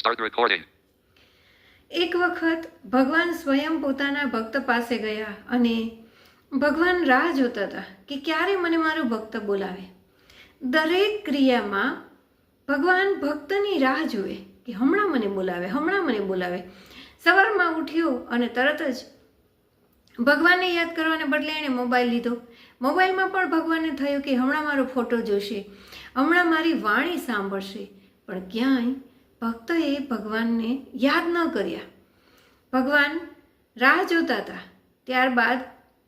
Start recording. એક વખત ભગવાન સ્વયં પોતાના ભક્ત પાસે ગયા અને ભગવાન રાહ જોતા હતા કે ક્યારે મને મારો ભક્ત બોલાવે. દરેક ક્રિયામાં ભગવાન ભક્તની રાહ જુએ કે હમણાં મને બોલાવે, હમણાં મને બોલાવે. સવારમાં ઉઠ્યો અને તરત જ ભગવાનને યાદ કરવાને બદલે એણે મોબાઈલ લીધો. મોબાઈલમાં પણ ભગવાનને થયું કે હમણાં મારો ફોટો જોશે, હમણાં મારી વાણી સાંભળશે. પણ ક્યાંય ભક્તએ ભગવાનને યાદ ન કર્યા. ભગવાન રાહ જોતા હતા. ત્યારબાદ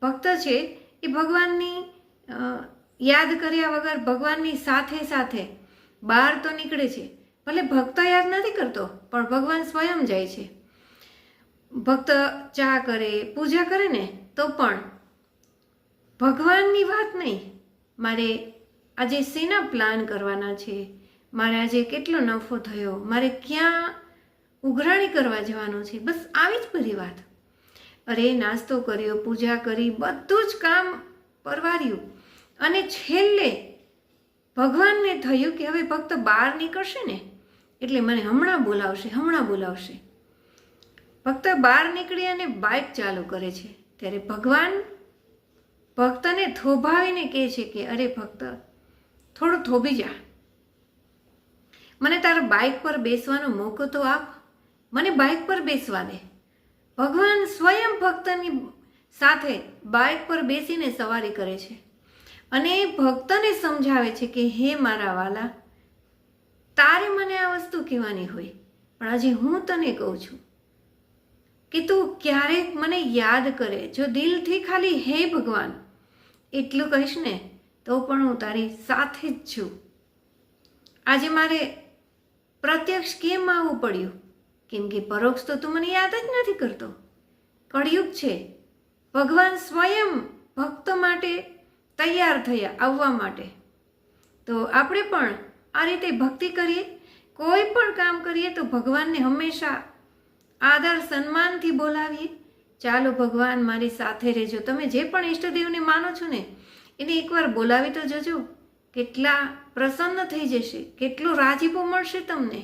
ભક્ત છે એ ભગવાનની યાદ કર્યા વગર ભગવાનની સાથે સાથે બહાર તો નીકળે છે. ભલે ભક્ત યાદ નથી કરતો, પણ ભગવાન સ્વયં જાય છે. ભક્ત ચા કરે, પૂજા કરે ને, તો પણ ભગવાનની વાત નહીં. મારે આજે શેના પ્લાન કરવાના છે. મારે આજે કેટલો નફો થયો? મારે ક્યાં ઉઘરાણી કરવા જવાનું છે? બસ આવી જ બધી વાત. અરે, નાસ્તો કર્યો, પૂજા કરી, બધું જ કામ પરવાર્યું. અને છેલ્લે ભગવાનને થયું કે હવે ભક્ત બહાર નીકળશે ને? એટલે મને હમણાં બોલાવશે હમણાં બોલાવશે. ભક્ત બહાર નીકળી અને બાઇક ચાલુ કરે છે. ત્યારે ભગવાન ભક્તને થોભાવીને કહે છે કે, અરે ભક્ત, થોડું થોભી જા. મને તારા બાઇક પર બેસવાનો મોકો તો આપ. મને બાઇક પર બેસવા દે ભગવાન સ્વયં ભક્તની સાથે બાઇક પર બેસીને સવારી કરે છે. અને ભક્તને સમજાવે છે કે, હે મારા વાલા, તારે મને આ વસ્તુ કહેવાની હોય, પણ આજે હું તને કહું છું કે તું ક્યારેક મને યાદ કરે, જો દિલથી ખાલી હે ભગવાન, એટલું કહીશ ને, તો પણ હું તારી સાથે જ છું. આજે મારે પ્રત્યક્ષ કેમ આવવું પડ્યું? કેમ કે પરોક્ષ તો તું મને યાદ જ નથી કરતો. કળિયુગ છે. ભગવાન સ્વયં ભક્તો માટે તૈયાર થયા આવવા માટે. તો આપણે પણ આ રીતે ભક્તિ કરીએ? કોઈ પણ કામ કરીએ તો ભગવાનને હંમેશા આદર સન્માનથી બોલાવીએ. ચાલો ભગવાન મારી સાથે રહેજો. તમે જે પણ ઈષ્ટદેવને માનો છો ને, એને એકવાર બોલાવી તો જજો. કેટલા પ્રસન્ન થઈ જશે કેટલો રાજીપો મળશે તમને?